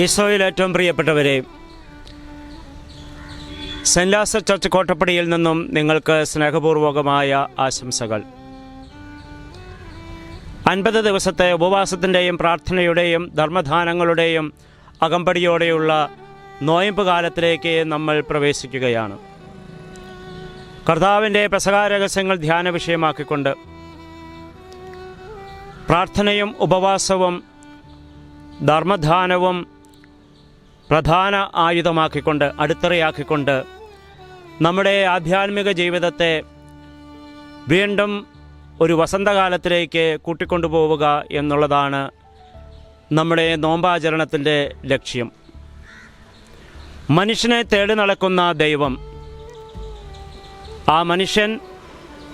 ഈശോയിൽ ഏറ്റവും പ്രിയപ്പെട്ടവരെ സെന്റ് ലാസർ ചർച്ച് കോട്ടപ്പടിയിൽ നിന്നും നിങ്ങൾക്ക് സ്നേഹപൂർവകമായ ആശംസകൾ. അൻപത് ദിവസത്തെ ഉപവാസത്തിന്റെയും പ്രാർത്ഥനയുടെയും ധർമ്മദാനങ്ങളുടെയും അകമ്പടിയോടെയുള്ള നോയമ്പ് കാലത്തിലേക്ക് നമ്മൾ പ്രവേശിക്കുകയാണ്. കർത്താവിന്റെ പെസകാരഹസ്യങ്ങൾ ധ്യാന വിഷയമാക്കിക്കൊണ്ട് പ്രാർത്ഥനയും ഉപവാസവും ധർമ്മദാനവും പ്രധാന ആയുധമാക്കിക്കൊണ്ട് അടിത്തറയാക്കിക്കൊണ്ട് നമ്മുടെ ആധ്യാത്മിക ജീവിതത്തെ വീണ്ടും ഒരു വസന്തകാലത്തിലേക്ക് കൂട്ടിക്കൊണ്ടുപോവുക എന്നുള്ളതാണ് നമ്മുടെ നോമ്പാചരണത്തിന്റെ ലക്ഷ്യം. മനുഷ്യനെ തേടി നടക്കുന്ന ദൈവം ആ മനുഷ്യൻ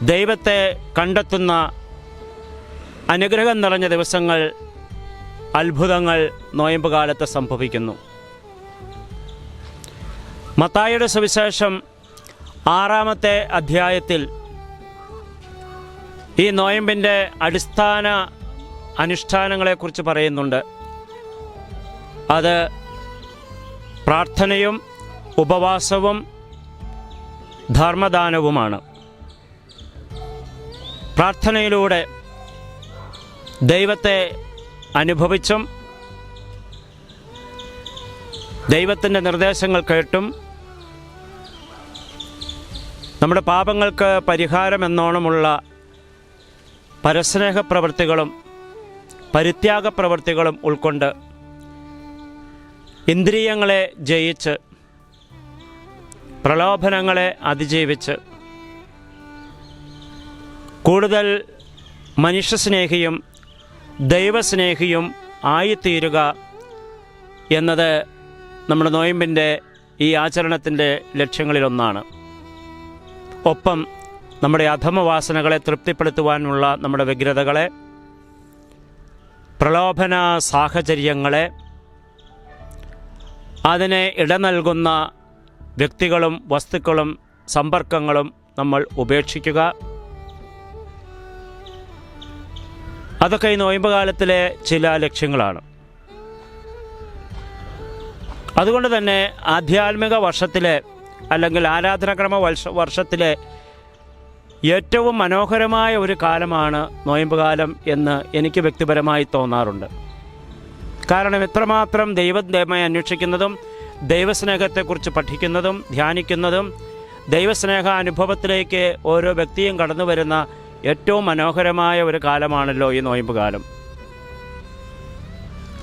ദൈവത്തെ കണ്ടെത്തുന്ന അനുഗ്രഹം നിറഞ്ഞ ദിവസങ്ങൾ അത്ഭുതങ്ങൾ നോയമ്പ് കാലത്ത് സംഭവിക്കുന്നു. മത്തായിയുടെ സുവിശേഷം ആറാമത്തെ അധ്യായത്തിൽ ഈ നോയമ്പിന്റെ അടിസ്ഥാന അനുഷ്ഠാനങ്ങളെക്കുറിച്ച് പറയുന്നുണ്ട്. അത് പ്രാർത്ഥനയും ഉപവാസവും ധർമ്മദാനവുമാണ്. പ്രാർത്ഥനയിലൂടെ ദൈവത്തെ അനുഭവിച്ചും ദൈവത്തിന്റെ നിർദ്ദേശങ്ങൾ കേട്ടും നമ്മുടെ പാപങ്ങൾക്ക് പരിഹാരം എന്നോണമുള്ള പരസ്നേഹ പ്രവൃത്തികളും പരിത്യാഗ പ്രവൃത്തികളും ഉൾക്കൊണ്ട് ഇന്ദ്രിയങ്ങളെ ജയിച്ച് പ്രലോഭനങ്ങളെ അതിജീവിച്ച് കൂടുതൽ മനുഷ്യസ്നേഹിയും ദൈവസ്നേഹിയും ആയിത്തീരുക എന്നത് നമ്മുടെ നോയമ്പിന്റെ ഈ ആചരണത്തിന്റെ ലക്ഷ്യങ്ങളിലൊന്നാണ്. ഒപ്പം നമ്മുടെ അധമവാസനകളെ തൃപ്തിപ്പെടുത്തുവാനുള്ള നമ്മുടെ വ്യഗ്രതകളെ പ്രലോഭന സാഹചര്യങ്ങളെ അതിനെ ഇട നൽകുന്ന വ്യക്തികളും വസ്തുക്കളും സമ്പർക്കങ്ങളും നമ്മൾ ഉപേക്ഷിക്കുക. അതൊക്കെ ഈ നോയമ്പ് കാലത്തിലെ ചില ലക്ഷ്യങ്ങളാണ്. അതുകൊണ്ട് തന്നെ ആധ്യാത്മിക വർഷത്തിലെ അല്ലെങ്കിൽ ആരാധനക്രമ വർഷ വർഷത്തിലെ ഏറ്റവും മനോഹരമായ ഒരു കാലമാണ് നോയമ്പ് കാലം എന്ന് എനിക്ക് വ്യക്തിപരമായി തോന്നാറുണ്ട്. കാരണം എത്രമാത്രം ദൈവത്തെ അന്വേഷിക്കുന്നതും ദൈവസ്നേഹത്തെക്കുറിച്ച് പഠിക്കുന്നതും ധ്യാനിക്കുന്നതും ദൈവസ്നേഹ അനുഭവത്തിലേക്ക് ഓരോ വ്യക്തിയും കടന്നു വരുന്ന ഏറ്റവും മനോഹരമായ ഒരു കാലമാണല്ലോ ഈ നോയമ്പ് കാലം.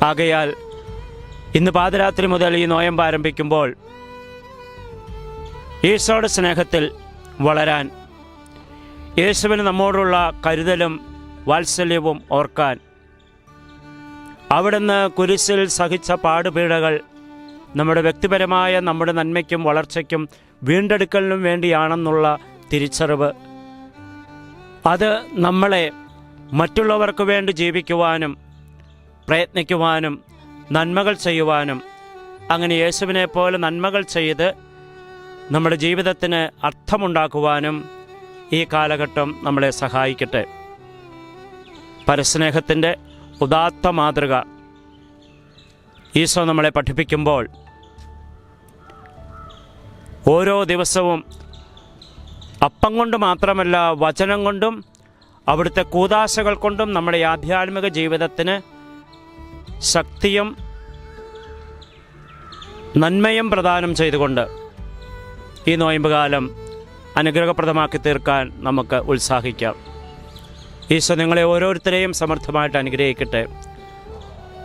ആകയാൽ ഇന്ന് പാതിരാത്രി മുതൽ ഈ നോയമ്പ് ആരംഭിക്കുമ്പോൾ ഈശോയുടെ സ്നേഹത്തിൽ വളരാൻ യേശുവിന് നമ്മോടുള്ള കരുതലും വാത്സല്യവും ഓർക്കാൻ അവിടുന്ന് കുരിശിൽ സഹിച്ച പാടുപീടകൾ നമ്മുടെ വ്യക്തിപരമായ നമ്മുടെ നന്മയ്ക്കും വളർച്ചയ്ക്കും വീണ്ടെടുക്കലിനും വേണ്ടിയാണെന്നുള്ള തിരിച്ചറിവ്. അത് നമ്മളെ മറ്റുള്ളവർക്ക് വേണ്ടി ജീവിക്കുവാനും പ്രയത്നിക്കുവാനും നന്മകൾ ചെയ്യുവാനും അങ്ങനെ യേശുവിനെ പോലെ നന്മകൾ ചെയ്ത് നമ്മുടെ ജീവിതത്തിന് അർത്ഥമുണ്ടാക്കുവാനും ഈ കാലഘട്ടം നമ്മളെ സഹായിക്കട്ടെ. പരസ്നേഹത്തിന്റെ ഉദാത്ത മാതൃക. ഈശോ നമ്മളെ പഠിപ്പിക്കുമ്പോൾ ഓരോ ദിവസവും അപ്പം കൊണ്ട് മാത്രമല്ല വചനം കൊണ്ടും അവിടുത്തെ കൂതാശകൾ കൊണ്ടും നമ്മുടെ ആധ്യാത്മിക ജീവിതത്തിന് ശക്തിയും നന്മയും പ്രദാനം ചെയ്തുകൊണ്ട് ഈ നോയമ്പുകാലം അനുഗ്രഹപ്രദമാക്കി തീർക്കാൻ നമുക്ക് ഉത്സാഹിക്കാം. ഈശോ നിങ്ങളെ ഓരോരുത്തരെയും സമർത്ഥമായിട്ട് അനുഗ്രഹിക്കട്ടെ.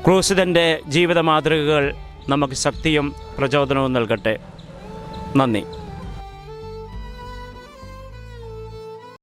ക്രൂസിതന്റെ ജീവിത മാതൃകകൾ നമുക്ക് ശക്തിയും പ്രചോദനവും നൽകട്ടെ. നന്ദി.